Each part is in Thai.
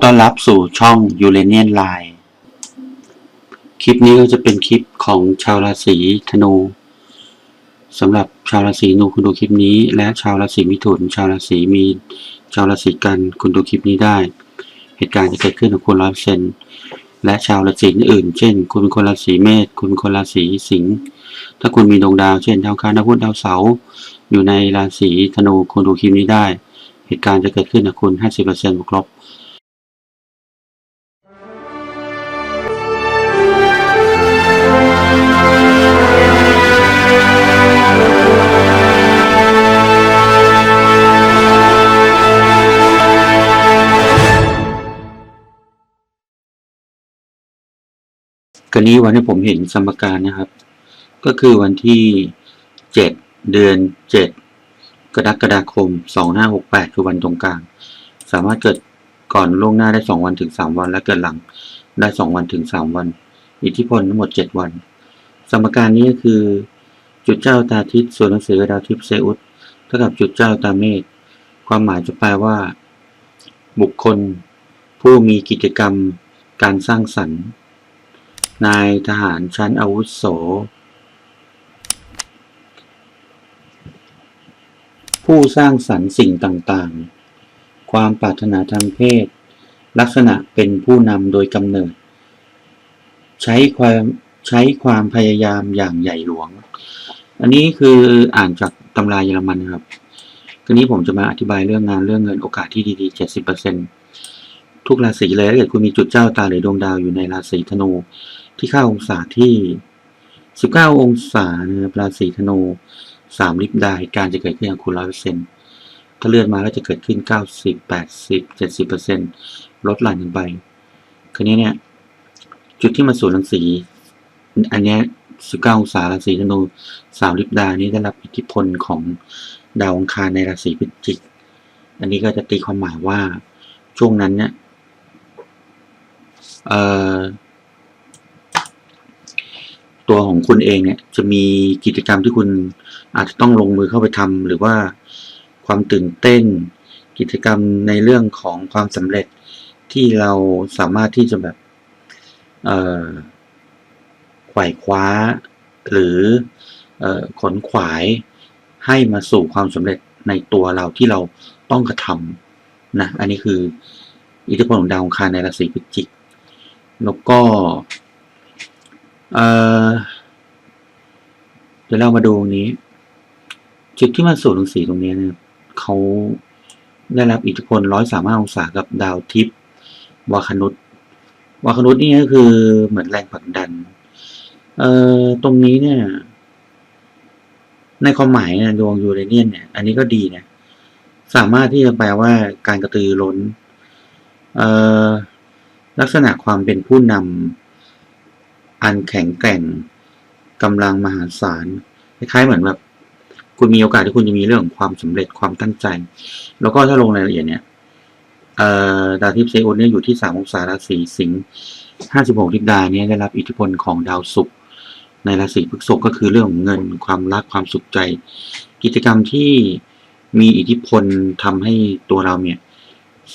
อต้อนรับสู่ช่อง u r a n i a n Line คลิปนี้ก็จะเป็นคลิปของชาวราศีธนูสำหรับชาวราศีธนูคุณดูคลิปนี้ และชาวราศีมิถุน ชาวราศีมีนชาวราศีกันคุณดูคลิปนี้ได้ เหตุการณ์จะเกิดขึ้นกับคุณร้อยเปอร์เซนและชาวราศีอื่น เช่น คุณเป็นคนราศีเมษคุณเป็นคนราศีสิงห์ถ้าคุณมีดวงดาว เช่นดาวคารดาวพุธดาวเสาร์อยู่ในราศีธนูคุณดูคลิปนี้ได้ เหตุการณ์จะเกิดขึ้นกับคุณ 50%บวกลบ ก็นี้วันที่ผมเห็นสมการนะครับ ก็คือวันที่เจ็ดเดือนเจ็ดกรกฎาคมสองห้าหกแปดคือวันตรงกลาง สามารถเกิดก่อนล่วงหน้าได้สองวันถึงสามวัน และเกิดหลังได้สองวันถึงสามวัน อิทธิพลทั้งหมดเจ็ดวัน สมการนี้ก็คือ จุดเจ้าตาทิศส่วนหนังสือดาวทิพย์เซอุสเท่ากับจุดเจ้าตาเมษความหมายจะแปลว่า บุคคล ผู้มีกิจกรรม การสร้างสรรค์ นายทหารชั้นอาวุโส ผู้สร้างสรรค์สิ่งต่างๆ ความปรารถนาทางเพศ ลักษณะเป็นผู้นำโดยกำเนิด ใช้ความใช้ความพยายามอย่างใหญ่หลวง อันนี้คืออ่านจากตำราเยอรมันนะครับทีนี้ผมจะมาอธิบายเรื่องงานเรื่องเงินโอกาสที่ดีๆ 70%ทุกราศีเลยถ้าเกิดคุณมีจุดเจ้าตาหรือดวงดาวอยู่ในราศีธนู ที่เข้าองศาที่ 19 องศานะครับราศีธนู3ลิบดาการจะเกิดขึ้นกับคุณ100%ถ้าเลื่อนมาก็จะเกิดขึ้น 90 80 70%ลดหลั่นกันไปคราวนี้เนี่ย จุดที่มาสู่รังสี อันนี้19องศาราศีธนู3ลิบดานี้ได้รับอิทธิพลของดาวองคารในราศีพิจิก อันนี้ก็จะตีความหมายว่าช่วงนั้นเนี่ยเอ่อ ตัวของคุณเองเนี่ยจะมีกิจกรรมที่คุณอาจจะต้องลงมือเข้าไปทำหรือว่าความตื่นเต้น กิจกรรมในเรื่องของความสำเร็จที่เราสามารถที่จะแบบเอ่อไขว่คว้า หรือเออขนขวายให้มาสู่ความสำเร็จในตัวเราที่เราต้องกระทำนะอันนี้คืออิทธิพลของดาวองคารในราศีพิจิก แล้วก็ เอ่อเดี๋ยวเรามาดูนี้ จุดที่มาสู่ตรงสีตรงนี้เนี่ยเขาได้รับอิทธิพลร้อยสามารถองศากับดาวทิพย์วาคนุษวาคนุษนี่ก็คือเหมือนแรงผลักดัน เอ่อตรงนี้เนี่ย ในความหมายเนี่ยดวงยูเรเนียนเนี่ย อันนี้ก็ดีนะ สามารถที่จะแปลว่าการกระตือร้น เอ่อลักษณะความเป็นผู้นำ อันแข็งแกร่งกำลังมหาศาลคล้ายๆเหมือนแบบคุณมีโอกาสที่คุณจะมีเรื่องของความสำเร็จความตั้งใจ แล้วก็ถ้าลงรายละเอียดเนี่ยดาวทิพย์เซอเนี่ยอยู่ที่สามองศาราศีสิงห์ห้าสิบหกทิศดาเนี่ยได้รับอิทธิพลของดาวศุกร์ในราศีพฤษภก็คือเรื่องของเงินความรักความสุขใจ กิจกรรมที่มีอิทธิพลทำให้ตัวเราเนี่ย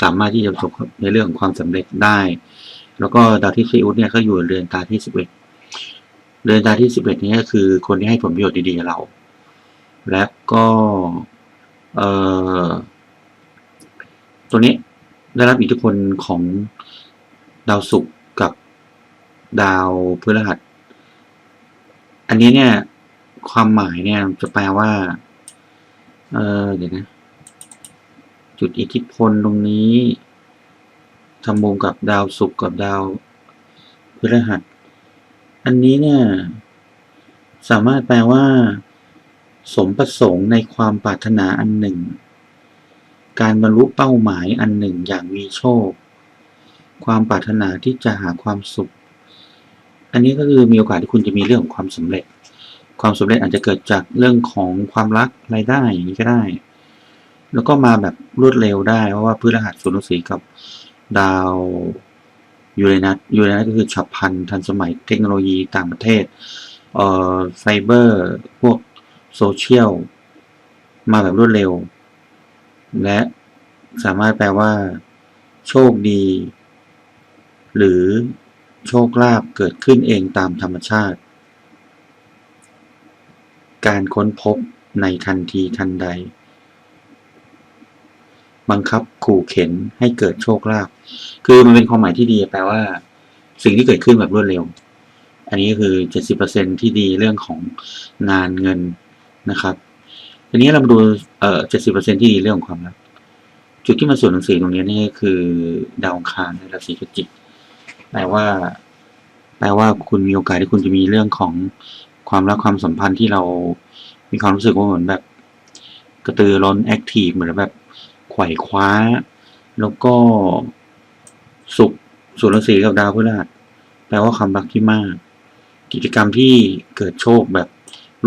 สามารถที่จะประสบในเรื่องของความสำเร็จได้ แล้วก็ดาวที่ซีอุสเนี่ยก็อยู่เรือนตาที่สิบเอ็ดเรือนตาที่สิบเอ็ดนี้ก็คือคนที่ให้ผลประโยชน์ดีๆกับเรา และก็เอ่อตัวนี้ได้รับอิทธิพลของดาวศุกร์กับดาวพฤหัส อันนี้เนี่ย ความหมายเนี่ยจะแปลว่า เออเดี๋ยวนะ จุดอิทธิพลตรงนี้ ทำมุมกับดาวศุกร์กับดาวพฤหัส อันนี้เนี่ย สามารถแปลว่า สมประสงค์ในความปรารถนาอันหนึ่ง การบรรลุเป้าหมายอันหนึ่งอย่างมีโชค ความปรารถนาที่จะหาความสุข อันนี้ก็คือมีโอกาสที่คุณจะมีเรื่องของความสำเร็จ ความสำเร็จอาจจะเกิดจากเรื่องของความรักรายได้อย่างนี้ก็ได้ แล้วก็มาแบบรวดเร็วได้เพราะว่าพฤหัสสุนทรีกับ ดาวยูเรนัสยูเรนัสก็คือฉับพลันทันสมัยเทคโนโลยีต่างประเทศเอ่อไซเบอร์พวกโซเชียลมาแบบรวดเร็ว และสามารถแปลว่า โชคดี หรือโชคลาภเกิดขึ้นเองตามธรรมชาติ การค้นพบในทันทีทันใด บังคับขู่เข็นให้เกิดโชคลาภคือมันเป็นความหมายที่ดีแปลว่า สิ่งที่เกิดขึ้นแบบรวดเร็ว อันนี้ก็คือ 70%ที่ดีเรื่องของงานเงินนะครับทีนี้เรามาดูเอ่อ70%ที่ดีเรื่องของความรักจุดที่มาส่วนหนังสือตรงนี้นี่คือดาวคารในราศีพิจิกแปลว่า แปลว่าคุณมีโอกาสที่คุณจะมีเรื่องของความรักความสัมพันธ์ที่เรา มีความรู้สึกว่าเหมือนแบบ กระตือร้นแอคทีฟเหมือนแบบ ไขว่คว้า แล้วก็สุขสุรสีกับดาวพฤหัสแปลว่าความรักที่มาก กิจกรรมที่เกิดโชคแบบ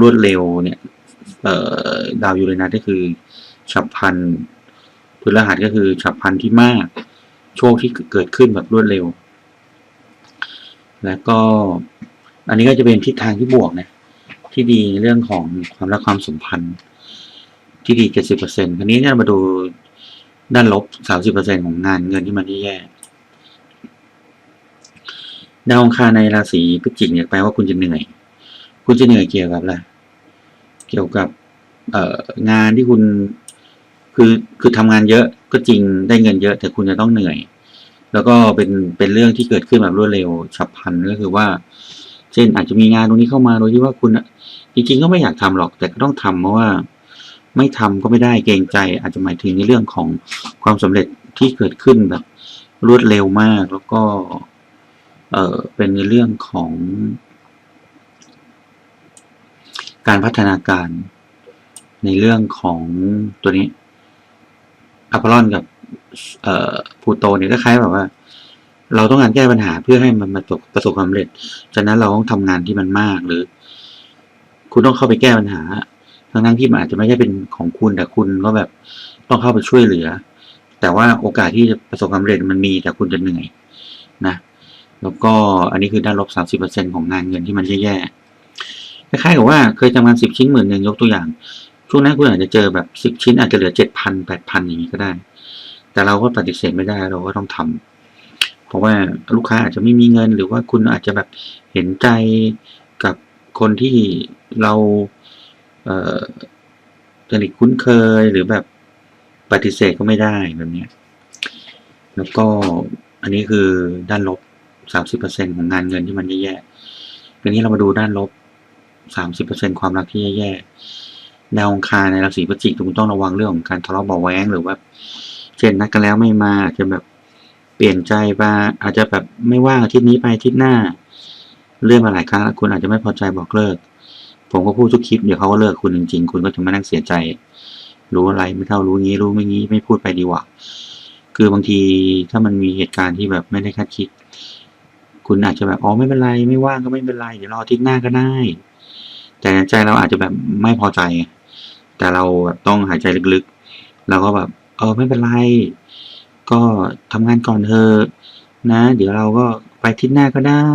รวดเร็วเนี่ยดาวยูเรนัสก็คือ ฉับพลันพฤหัสก็คือฉับพลันที่มาก โชคที่เกิดขึ้นแบบรวดเร็ว แล้วก็อันนี้ก็จะเป็นทิศทางที่บวกนะที่ดีเรื่องของความรักความสัมพันธ์ที่ดีเจ็ดสิบเปอร์เซ็นต์คราวนี้เนี่ยมาดู ด้านลบสามสิบเปอร์เซ็นของงานเงินที่มันแย่ดาวองคาในราศีพฤศจิกเนี่ยแปลว่าคุณจะเหนื่อย คุณจะเหนื่อยเกี่ยวกับอะไรเกี่ยวกับ เอ่องานที่คุณคือคือทำงานเยอะก็จริงได้เงินเยอะ แต่คุณจะต้องเหนื่อย แล้วก็เป็นเป็นเรื่องที่เกิดขึ้นแบบรวดเร็วฉับพลันก็คือว่า เช่นอาจจะมีงานตรงนี้เข้ามาโดยที่ว่าคุณจริงๆก็ไม่อยากทำหรอก แต่ก็ต้องทำเพราะว่า ไม่ทำก็ไม่ได้เกรงใจ อาจจะหมายถึงในเรื่องของความสำเร็จที่เกิดขึ้นแบบรวดเร็วมากแล้วก็เออเป็นในเรื่องของ การพัฒนาการในเรื่องของตัวนี้อัพลอนกับเอ่อพูโตเนี่ยก็คล้ายแบบว่า เราต้องการแก้ปัญหาเพื่อให้มันมาประสบประสบความสำเร็จ ฉะนั้นเราต้องทำงานที่มันมากหรือ คุณต้องเข้าไปแก้ปัญหา ทั้งทั้งที่มันอาจจะไม่ใช่เป็นของคุณแต่คุณก็แบบต้องเข้าไปช่วยเหลือ แต่ว่าโอกาสที่จะประสบความสำเร็จมันมีแต่คุณจะเหนื่อยนะ แล้วก็อันนี้คือด้านลบสามสิบเปอร์เซ็นของงานเงินที่มันแย่ๆคล้ายๆกับว่าเคยทำงานสิบชิ้นหมื่นหนึ่งยกตัวอย่าง ช่วงนั้นคุณอาจจะเจอแบบสิบชิ้นอาจจะเหลือเจ็ดพันแปดพันอย่างนี้ก็ได้ แต่เราก็ปฏิเสธไม่ได้เราก็ต้องทำเพราะว่าลูกค้าอาจจะไม่มีเงิน หรือว่าคุณอาจจะแบบเห็นใจกับคนที่เรา สนิทคุ้นเคยหรือแบบปฏิเสธก็ไม่ได้แบบนี้ แล้วก็อันนี้คือด้านลบสามสิบเปอร์เซ็นของงานเงินที่มันแย่ๆทีนี้เรามาดูด้านลบสามสิบเปอร์เซ็นความรักที่แย่ๆดาวองคาในราศีพฤศจิกคุณต้องระวังเรื่องของการทะเลาะเบาแว้งหรือว่าเช่นนัดกันแล้วไม่มาอาจจะแบบเปลี่ยนใจมาอาจจะแบบไม่ว่างอาทิตย์นี้ไปอาทิตย์หน้าเรื่องมาหลายครั้งแล้วคุณอาจจะไม่พอใจบอกเลิก ผมก็พูดทุกคลิปเดี๋ยวเขาก็เลิกคุณจริงๆ คุณก็จะมานั่งเสียใจ รู้อะไรไม่เท่ารู้งี้รู้ไม่งี้ไม่พูดไปดีกว่า คือบางทีถ้ามันมีเหตุการณ์ที่แบบไม่ได้คาดคิด คุณอาจจะแบบอ๋อไม่เป็นไรไม่ว่างก็ไม่เป็นไรเดี๋ยวรอทิตย์หน้าก็ได้ แต่ในใจเราอาจจะแบบไม่พอใจ แต่เราแบบต้องหายใจลึกๆ แล้วก็แบบเออไม่เป็นไร ก็ทำงานก่อนเถอะนะ เดี๋ยวเราก็ไปทิตย์หน้าก็ได้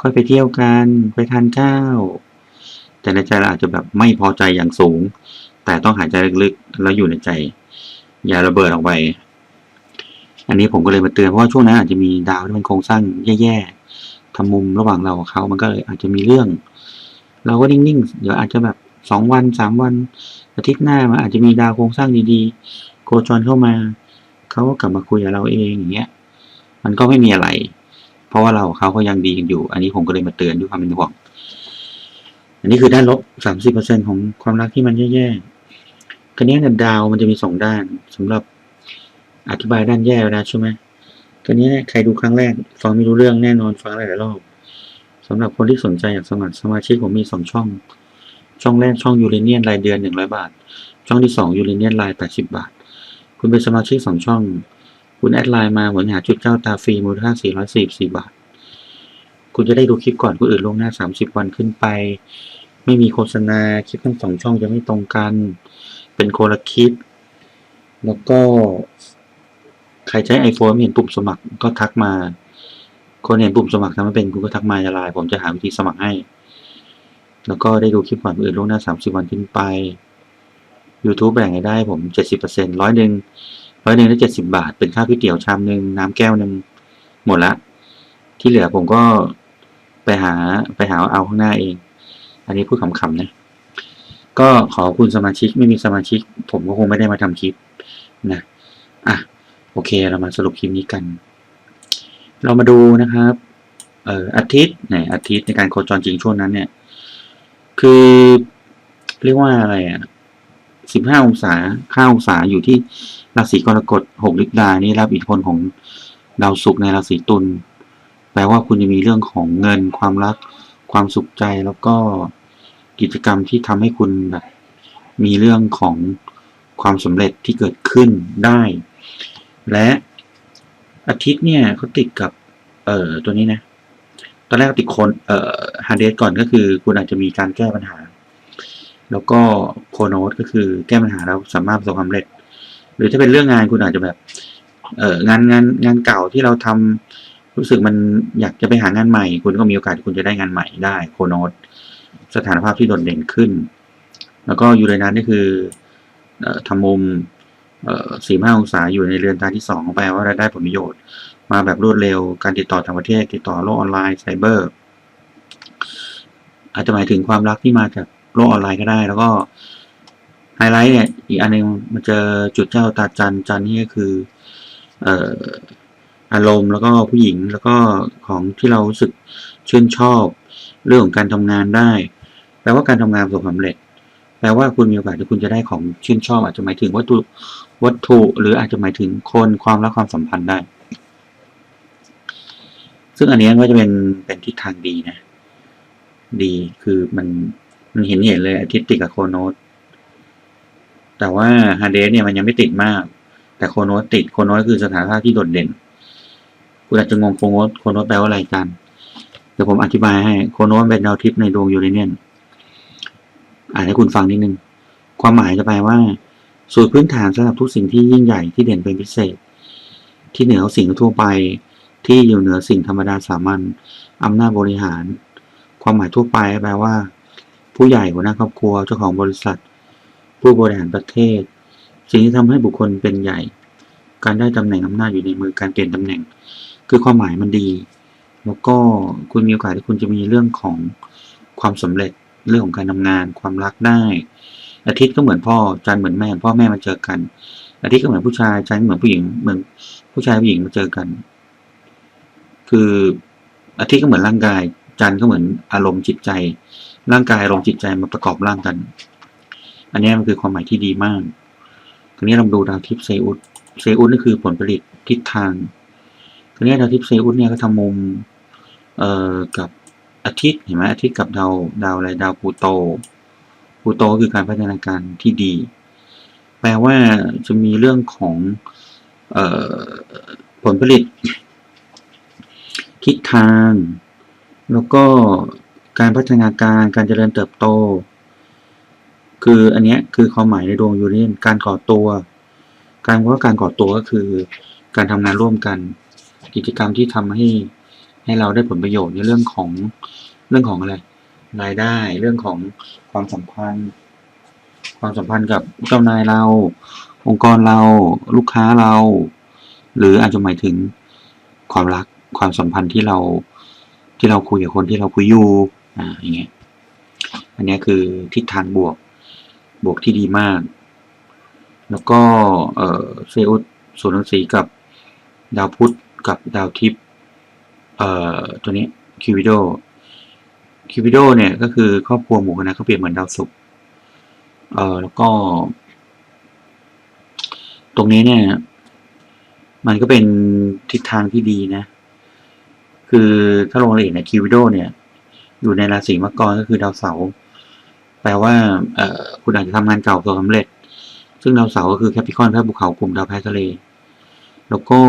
ค่อยไปเที่ยวกันไปทานข้าว แต่ในใจเราอาจจะแบบไม่พอใจอย่างสูง แต่ต้องหายใจลึกๆ แล้วอยู่ในใจ อย่าระเบิดออกไป อันนี้ผมก็เลยมาเตือนเพราะว่าช่วงนั้นอาจจะมีดาวที่มันโครงสร้างแย่ๆทำมุมระหว่างเรากับเขา มันก็เลยอาจจะมีเรื่อง เราก็นิ่งๆ เดี๋ยวอาจจะแบบสองวันสามวันอาทิตย์หน้ามันอาจจะมีดาวโครงสร้างดีๆ โคจรเข้ามา เขาก็กลับมาคุยกับเราเองอย่างเงี้ย มันก็ไม่มีอะไร เพราะว่าเราเขาก็ยังดีกันอยู่ อันนี้ผมก็เลยมาเตือนด้วยความเป็นห่วง อันนี้คือด้านลบสามสิบเปอร์เซ็นของความรักที่มันแย่ๆ คราวนี้เนี่ยดาวมันจะมีสองด้านสำหรับอธิบายด้านแย่แล้วใช่ไหมคราวนี้ใครดูครั้งแรก ฟังไม่รู้เรื่องแน่นอนฟังหลายรอบสำหรับคนที่สนใจอยากสมัครสมาชิกผมมีสองช่อง ช่องแรกช่องยูเรเนียนรายเดือนหนึ่งร้อยบาท ช่องที่สองยูเรเนียนรายแปดสิบาท คุณเป็นสมาชิกสองช่อง คุณแอดไลน์มาเหมือนหาจุดเจ้าตาฟรีมูลค่าสี่ร้อยสี่สี่บาท คุณจะได้ดูคลิปก่อนคนอื่นล่วงหน้าสามสิบวันขึ้นไป ไม่มีโฆษณาคลิปทั้งสองช่องจะไม่ตรงกัน เป็นโคนละคลิป แล้วก็ ใครใช้ไอโฟนไม่เห็นปุ่มสมัครก็ทักมา คนเห็นปุ่มสมัครทำไม่เป็นคุณก็ทักมาจะไลน์ผมจะหาวิธีสมัครให้ แล้วก็ได้ดูคลิปก่อนคนอื่นล่วงหน้าสามสิบวันขึ้นไป YouTube แบ่งให้ได้ผมเจ็ดสิบเปอร์เซ็นร้อยหนึ่งร้อยหนึ่งได้เจ็ดสิบาท เป็นค่าก๋วยเตี๋ยวชามหนึ่งน้ำแก้วหนึ่งหมดละ ที่เหลือผมก็ ไปหาไปหาเอาข้างหน้าเอง อันนี้พูดขำๆนะ ก็ขอบคุณสมาชิกไม่มีสมาชิก ผมก็คงไม่ได้มาทำคลิปนะอะโอเคเรามาสรุปคลิปนี้กัน เรามาดูนะครับเอ่ออาทิตย์ไหนอาทิตย์ในการโคจรจริงช่วงนั้นเนี่ย คือเรียกว่าอะไรอะสิบห้าองศาห้าองศาอยู่ที่ราศีกรกฎหกลิกดานี่รับอิทธิพลของดาวศุกร์ในราศีตุล แปลว่าคุณจะมีเรื่องของเงินความรัก ความสุขใจแล้วก็กิจกรรมที่ทำให้คุณแบบมีเรื่องของความสำเร็จที่เกิดขึ้นได้ และอาทิตย์เนี่ยเขาติดกับ เอ่อตัวนี้นะ ตอนแรกติดคนเอ่อฮาร์เดสก่อนก็คือ คุณอาจจะมีการแก้ปัญหา แล้วก็โคโนตก็คือแก้ปัญหาแล้วสามารถประสบความสำเร็จ หรือถ้าเป็นเรื่องงานคุณอาจจะแบบ เอ่องานงานงานเก่าที่เราทำ รู้สึกมันอยากจะไปหางานใหม่ คุณก็มีโอกาสที่คุณจะได้งานใหม่ได้โคโนตสถานภาพที่โดดเด่นขึ้น แล้วก็ยูเรนัสนี่คือทำมุมเอ่อสี่ห้าองศาอยู่ในเรือนการที่สองแปลว่าราได้ผลประโยชน์ มาแบบรวดเร็วการติดต่อต่างประเทศ ติดต่อโลกออนไลน์ไซเบอร์ อาจจะหมายถึงความรักที่มาจากโลกออนไลน์ก็ได้ แล้วก็ไฮไลท์เนี่ยอีกอันหนึงมันเจอจุดเจ้าตาจันจันนี่ก็คือ เอารมณ์แล้วก็ผู้หญิงแล้วก็ของที่เรารู้สึกชื่นชอบเรื่องของการทำงานได้ แปลว่าการทำงานประสบความสำเร็จ แปลว่าคุณมีโอกาสที่คุณจะได้ของชื่นชอบ อาจจะหมายถึงวัตถุวัตถุ หรืออาจจะหมายถึงคนความรักความสัมพันธ์ได้ ซึ่งอันนี้ก็จะเป็นเป็นทิศทางดีนะ ดีคือมันมันเห็นเห็นเลยอาทิตย์ติดกับโคโนตแต่ว่าฮาร์เดสเนี่ยมันยังไม่ติดมาก แต่โคโนตติดโคโนตคือสถานภาพที่โดดเด่น คุณอาจจะงงโคโนตโคโนตแปลว่าอะไรกัน เดี๋ยวผมอธิบายให้โคโนตเป็นดาวทิพย์ในดวงยูเรเนียนอ่านให้คุณฟังนิดนึง ความหมายจะแปลว่า สูตรพื้นฐานสำหรับทุกสิ่งที่ยิ่งใหญ่ที่เด่นเป็นพิเศษ ที่เหนือสิ่งทั่วไป ที่อยู่เหนือสิ่งธรรมดาสามัญอำนาจบริหาร ความหมายทั่วไปแปลว่า ผู้ใหญ่หัวหน้าครอบครัวเจ้าของบริษัท ผู้บริหารประเทศ สิ่งที่ทำให้บุคคลเป็นใหญ่ การได้ตำแหน่งอำนาจอยู่ในมือการเปลี่ยนตำแหน่ง คือความหมายมันดี แล้วก็คุณมีโอกาสที่คุณจะมีเรื่องของความสำเร็จเรื่องของการทำงานความรักได้ อาทิตย์ก็เหมือนพ่อจันเหมือนแม่ พ่อแม่มาเจอกัน อาทิตย์ก็เหมือนผู้ชายจันเหมือนผู้หญิงเหมือนผู้ชายผู้หญิงมาเจอกัน คืออาทิตย์ก็เหมือนร่างกาย จันก็เหมือนอารมณ์จิตใจ ร่างกายอารมณ์จิตใจมาประกอบร่างกัน อันนี้มันคือความหมายที่ดีมากทีนี้เราดูดาวทิพย์เซอุสเซอุสนี่คือผลผลิตทิศทาง ทีนี้ดาวทิพย์เซอุสเนี่ยก็ทำมุมเอ่อกับอาทิตย์เห็นไหมอาทิตย์กับดาวดาวอะไรดาวพลูโตพลูโตคือการพัฒนาการที่ดี แปลว่าจะมีเรื่องของเอ่อผลผลิต ทิศทาง แล้วก็การพัฒนาการการเจริญเติบโต คืออันเนี้ยคือความหมายในดวงยูเรเนียนการก่อตัว การว่าการก่อตัวก็คือการทำงานร่วมกัน กิจกรรมที่ทำให้ให้เราได้ผลประโยชน์ในเรื่องของเรื่องของอะไรรายได้เรื่องของความสัมพันธ์ ความสัมพันธ์กับเจ้านายเรา องค์กรเราลูกค้าเรา หรืออาจจะหมายถึงความรักความสัมพันธ์ที่เราที่เราคุยกับคนที่เราคุยอยู่อ่าอย่างเงี้ยอันนี้คือทิศทางบวกบวกที่ดีมาก แล้วก็เออเซอุสส่วนรังสีกับดาวพุธ กับดาวทิพย์เอ่อตัวนี้คิวิโดคิวิโดเนี่ยก็คือครอบครัวหมู่คณะเขาเปรียบเหมือนดาวศุกร์เอ่อแล้วก็ ตรงนี้เนี่ย มันก็เป็นทิศทางที่ดีนะ คือถ้าลงรายละเอียดในคิวิโดเนี่ย อยู่ในราศีมังกรก็คือดาวเสาร์แปลว่าเอ่อคุณอาจจะทำงานเก่าประสบควสำเร็จ ซึ่งดาวเสาร์ก็คือแคปิคอนแพทภูเขากลุ่มดาวแพททะเล แล้วก็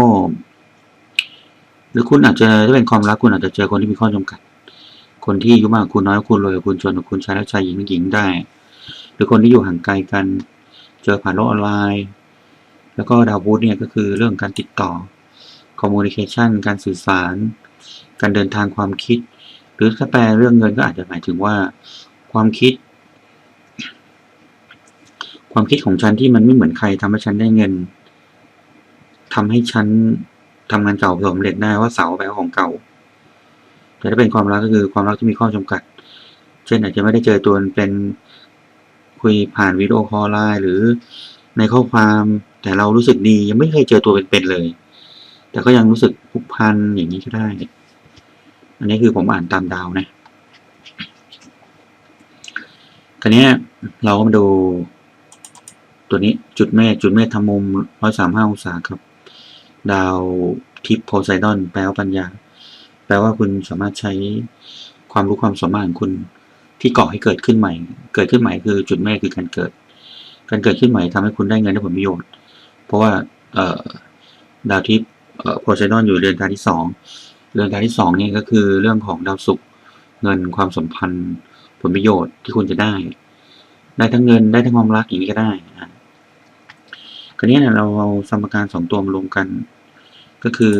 รือคุณอาจจะถ้าเป็นความรักคุณอาจจะเจอคนที่มีข้อจำกัด คนที่อายุมากกว่าคุณน้อยกว่าคุณรวยกว่าคุณจนกว่าคุณชายและชายหญิงหญิงได้ หรือคนที่อยู่ห่างไกลกัน เจอผ่านโลกออนไลน์ แล้วก็ดาวพุธเนี่ยก็คือเรื่องการติดต่อ communication การสื่อสาร การเดินทางความคิด หรือถ้าแปลเรื่องเงินก็อาจจะหมายถึงว่า ความคิด ความคิดของฉันที่มันไม่เหมือนใครทำให้ฉันได้เงินทำให้ฉัน ทำงานเก่าสมสำเร็จได้ว่าเสาแปลว่าของเก่า แต่ถ้าเป็นความรักก็คือความรักที่มีข้อจำกัด เช่นอาจจะไม่ได้เจอตัวเป็นคุยผ่านวิดีโอคอลไลน์หรือในข้อความแต่เรารู้สึกดียังไม่เคยเจอตัวเป็นๆเลย แต่ก็ยังรู้สึกผูกพันอย่างนี้ก็ได้ อันนี้คือผมอ่านตามดาวนะคราวนี้เราก็มาดูตัวนี้จุดเมฆจุดเมฆทำมุมร้อยสามห้าองศาครับ ดาวทิพย์โพไซดอนแปลว่าปัญญา แปลว่าคุณสามารถใช้ความรู้ความสามารถของคุณที่ก่อให้เกิดขึ้นใหม่ เกิดขึ้นใหม่คือจุดเมฆคือการเกิด การเกิดขึ้นใหม่ทำให้คุณได้เงินได้ผลประโยชน์ เพราะว่าดาวทิพย์โพไซดอนอยู่เรือนการที่สองเรือนการที่สองนี่ก็คือเรื่องของดาวศุกร์เงินความสัมพันธ์ผลประโยชน์ที่คุณจะได้ ได้ทั้งเงินได้ทั้งความรักอย่างนี้ก็ได้นะคราวนี้เนี่ยเราเอาสมการสองตัวมารวมกัน ก็คือ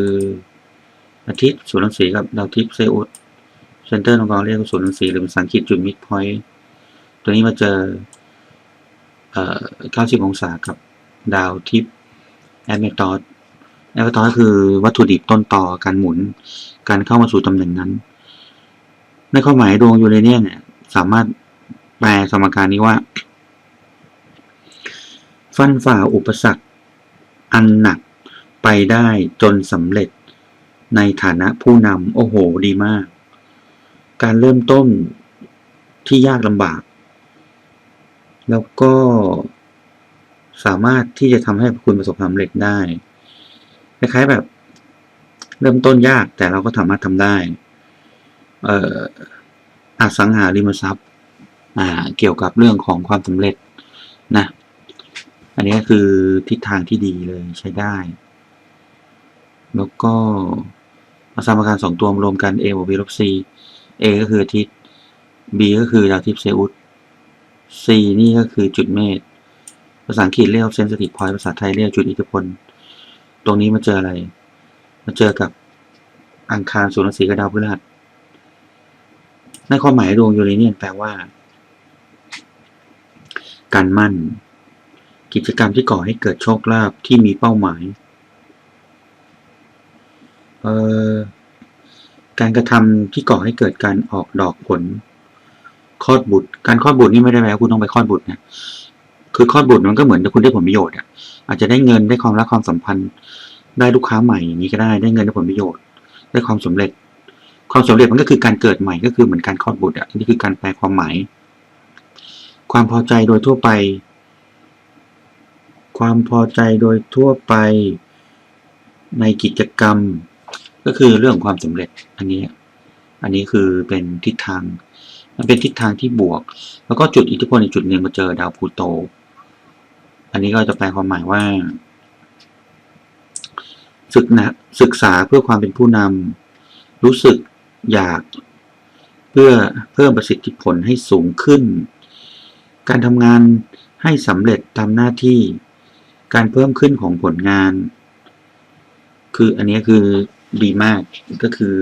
อาทิตย์ศูนย์รังสีกับดาวทิพย์เซอุสเซนเตอร์ของเราเรียกว่าศูนย์รังสีหรือภาษาอังกฤษจุดมิดพอยต์ตัวนี้มาเจอเอ่อ90 องศากับดาวทิพย์แอมเมตอสแอมเมตอสคือวัตถุดิบต้นต่อการหมุน การเข้ามาสู่ตำแหน่งนั้น ในความหมายดวงยูเรเนียนเนี่ยสามารถแปลสมการนี้ว่า ฟันฝ่าอุปสรรคอันหนัก ไปได้จนสำเร็จ ในฐานะผู้นำโอ้โหดีมาก การเริ่มต้นที่ยากลำบาก แล้วก็สามารถที่จะทำให้คุณประสบความสำเร็จได้ คล้ายๆแบบ เริ่มต้นยากแต่เราก็สามารถทำได้ เอ่ออสังหาริมทรัพย์ อ่า เกี่ยวกับเรื่องของความสำเร็จนะ อันนี้คือทิศทางที่ดีเลยใช้ได้ แล้วก็เอาสมการสองตัวมารวมกัน a บวก b ลบ c a ก็คืออาทิตย์ b ก็คือดาวทิพย์เซอุส c นี่ก็คือจุดเมฆภาษาอังกฤษเรียก sensitive point ภาษาไทยเรียกจุดอิทธิพล ตรงนี้มาเจออะไร มาเจอกับอังคารศูนย์รังสีกับดาวพฤหัสในความหมายดวงยูเรเนียนแปลว่า การมั่น กิจกรรมที่ก่อให้เกิดโชคลาภที่มีเป้าหมาย การกระทำที่ก่อให้เกิดการออกดอกผลคลอดบุตร การคลอดบุตรนี่ไม่ได้แปลว่าคุณต้องไปคลอดบุตรนะคือคลอดบุตรมันก็เหมือนคุณได้ผลประโยชน์อะอาจจะได้เงินได้ความรักความสัมพันธ์ได้ลูกค้าใหม่อย่างนี้ก็ได้ได้เงินได้ผลประโยชน์ ได้ความสำเร็จ ความสำเร็จมันก็คือการเกิดใหม่ก็คือเหมือนการคลอดบุตรอะนี่คือการแปลความหมาย ความพอใจโดยทั่วไป ความพอใจโดยทั่วไปในกิจกรรม ก็คือเรื่องของความสำเร็จอันนี้ อันนี้คือเป็นทิศทาง มันเป็นทิศทางที่บวก แล้วก็จุดอิทธิพลอีกจุดหนึ่งมาเจอดาวพูโต อันนี้ก็จะแปลความหมายว่า ศึกนะศึกษาเพื่อความเป็นผู้นำรู้สึกอยากเพื่อเพิ่มประสิทธิผลให้สูงขึ้น การทำงานให้สำเร็จตามหน้าที่ การเพิ่มขึ้นของผลงาน คืออันนี้คือ ดีมากก็คือ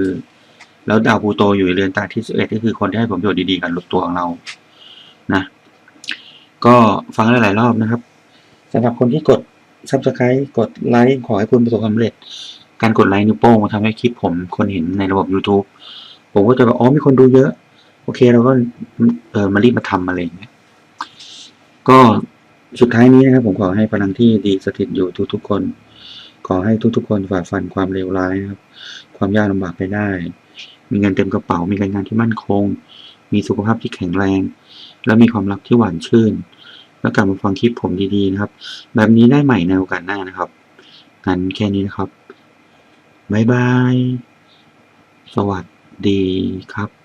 แล้วดาวพูโตอยู่ในเรือนตาที่สิบเอ็ดก็คือคนที่ให้ผลประโยชน์ดีๆกับลูกตัวของเรานะ ก็ฟังหลายๆรอบนะครับสำหรับคนที่กด subscribe กดไลค์ขอให้คุณประสบความสำเร็จ การกดไลค์นิ้วโป้งมาทำให้คลิปผมคนเห็นในระบบ YouTube ผมก็จะแบบอ๋อมีคนดูเยอะ โอเคเราก็เออมารีบมาทำอะไรอย่างเงี้ยก็สุดท้ายนี้นะครับผมขอให้พลังที่ดีสถิตอยู่ทุกๆคน ขอให้ทุกๆ คนฝ่าฟันความเลวร้ายนะครับ ความยากลำบากไปได้ มีเงินเต็มกระเป๋า มีการงานที่มั่นคง มีสุขภาพที่แข็งแรง และมีความรักที่หวานชื่น แล้วกลับมาฟังคลิปผมดีๆนะครับ แบบนี้ได้ใหม่ในโอกาสหน้านะครับ งั้นแค่นี้นะครับ บ๊ายบาย สวัสดีครับ